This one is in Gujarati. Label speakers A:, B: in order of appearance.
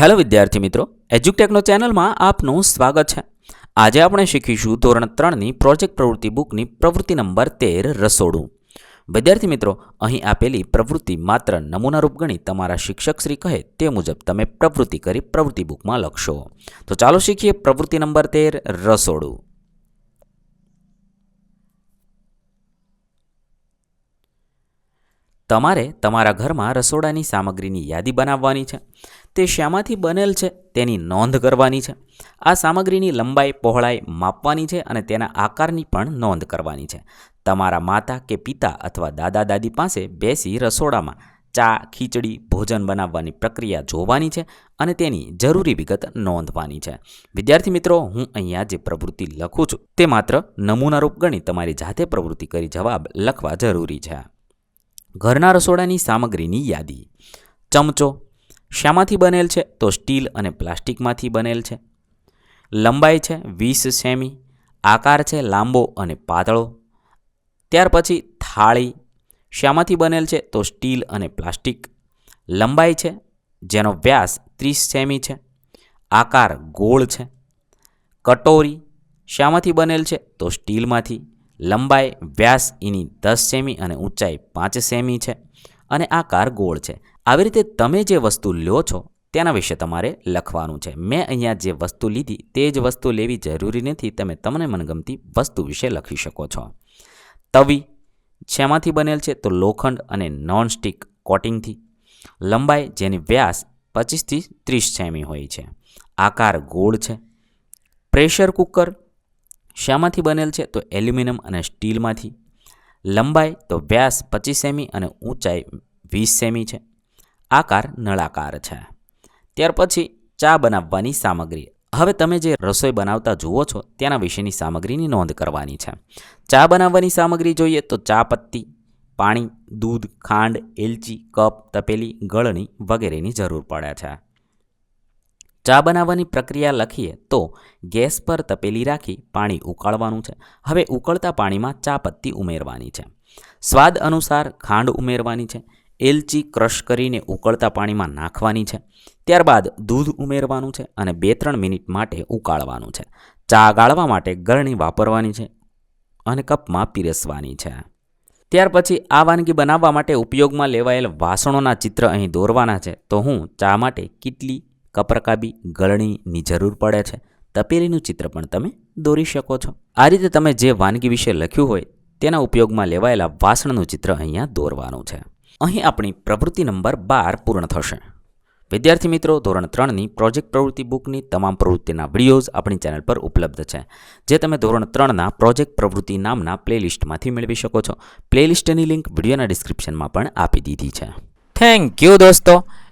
A: હેલો વિદ્યાર્થી મિત્રો એજ્યુટેકનો ચેનલમાં આપનું સ્વાગત છે. આજે આપણે શીખીશું ધોરણ ત્રણની પ્રોજેક્ટ પ્રવૃત્તિ બુકની પ્રવૃત્તિ નંબર તેર રસોડું. વિદ્યાર્થી મિત્રો, અહીં આપેલી પ્રવૃત્તિ માત્ર નમૂનારૂપ ગણી તમારા શિક્ષક શ્રી કહે તે મુજબ તમે પ્રવૃત્તિ કરી પ્રવૃત્તિ બુકમાં લખશો. તો ચાલો શીખીએ પ્રવૃત્તિ નંબર તેર રસોડું. તમારે તમારા ઘરમાં રસોડાની સામગ્રીની યાદી બનાવવાની છે. તે શામાંથી બનેલ છે, તેની નોંધ કરવાની છે. આ સામગ્રીની લંબાઈ, પહોળાઈ માપવાની છે અને તેના આકારની પણ નોંધ કરવાની છે. તમારા માતા કે પિતા અથવા દાદા દાદી પાસે બેસી રસોડામાં ચા, ખીચડી, ભોજન બનાવવાની પ્રક્રિયા જોવાની છે અને તેની જરૂરી વિગત નોંધવાની છે. વિદ્યાર્થી મિત્રો, હું અહીંયા જે પ્રવૃત્તિ લખું છું તે માત્ર નમૂનારૂપ ગણી તમારી જાતે પ્રવૃત્તિ કરી જવાબ લખવા જરૂરી છે. ઘરના રસોડાની સામગ્રીની યાદી. ચમચો. શામાંથી બનેલ છે તો સ્ટીલ અને પ્લાસ્ટિકમાંથી બનેલ છે. લંબાઈ છે વીસ સેમી. આકાર છે લાંબો અને પાતળો. ત્યાર પછી થાળી. શામાંથી બનેલ છે તો સ્ટીલ અને પ્લાસ્ટિક. લંબાઈ છે જેનો વ્યાસ ત્રીસ સેમી છે. આકાર ગોળ છે. કટોરી. શામાંથી બનેલ છે તો સ્ટીલમાંથી. લંબાઈ વ્યાસ એની દસ સેમી અને ઊંચાઈ પાંચ સેમી છે. અને આકાર ગોળ છે. આવી રીતે તમે જે વસ્તુ લો છો, તેના વિશે તમારે લખવાનું છે. મેં અહીંયા જે વસ્તુ લીધી, તે જ વસ્તુ લેવી જરૂરી નથી. તમે તમને મનગમતી વસ્તુ વિશે લખી શકો છો. તવી શેમાંથી બનેલ છે? તો લોખંડ અને નોનસ્ટિક કોટિંગથી. લંબાઈ જેની વ્યાસ પચીસથી ત્રીસ સેમી હોય છે. આકાર ગોળ છે. પ્રેશર કુકર શામાંથી બનેલ છે? તો એલ્યુમિનિયમ અને સ્ટીલમાંથી. લંબાઈ તો વ્યાસ પચીસ સેમી અને ઊંચાઈ વીસ સેમી છે. આકાર નળાકાર છે. ત્યાર પછી ચા બનાવવાની સામગ્રી. હવે તમે જે રસોઈ બનાવતા જુઓ છો તેના વિશેની સામગ્રીની નોંધ કરવાની છે. ચા બનાવવાની સામગ્રી જોઈએ તો ચા પત્તી પાણી, દૂધ, ખાંડ, એલચી, કપ, તપેલી ગળણી વગેરેની જરૂર પડે છે. ચા બનાવવાની પ્રક્રિયા લખીએ તો ગેસ પર તપેલી રાખી પાણી ઉકાળવાનું છે. હવે ઉકળતા પાણીમાં ચા પત્તી ઉમેરવાની છે. સ્વાદ અનુસાર ખાંડ ઉમેરવાની છે. એલચી ક્રશ કરીને ઉકળતા પાણીમાં નાખવાની છે. ત્યારબાદ દૂધ ઉમેરવાનું છે અને બે ત્રણ મિનિટ માટે ઉકાળવાનું છે. ચા ગાળવા માટે ગળણી વાપરવાની છે અને કપમાં પીરસવાની છે. ત્યાર પછી આ વાનગી બનાવવા માટે ઉપયોગમાં લેવાયેલ વાસણોના ચિત્ર અહીં દોરવાના છે. તો હું ચા માટે કેટલી કપરકાબી ગળણીની જરૂર પડે છે. તપેલીનું ચિત્ર પણ તમે દોરી શકો છો. આ રીતે તમે જે વાનગી વિશે લખ્યું હોય, તેના ઉપયોગમાં લેવાયેલા વાસણનું ચિત્ર અહીંયા દોરવાનું છે. અહીં આપણી પ્રવૃત્તિ નંબર બાર પૂર્ણ થશે. વિદ્યાર્થી મિત્રો, ધોરણ ત્રણની પ્રોજેક્ટ પ્રવૃત્તિ બુકની તમામ પ્રવૃત્તિના વિડીયોઝ આપણી ચેનલ પર ઉપલબ્ધ છે, જે તમે ધોરણ ત્રણના પ્રોજેક્ટ પ્રવૃત્તિ નામના પ્લેલિસ્ટમાંથી મેળવી શકો છો. પ્લેલિસ્ટની લિંક વિડીયોના ડિસ્ક્રિપ્શનમાં પણ આપી દીધી છે. થેન્ક યુ દોસ્તો!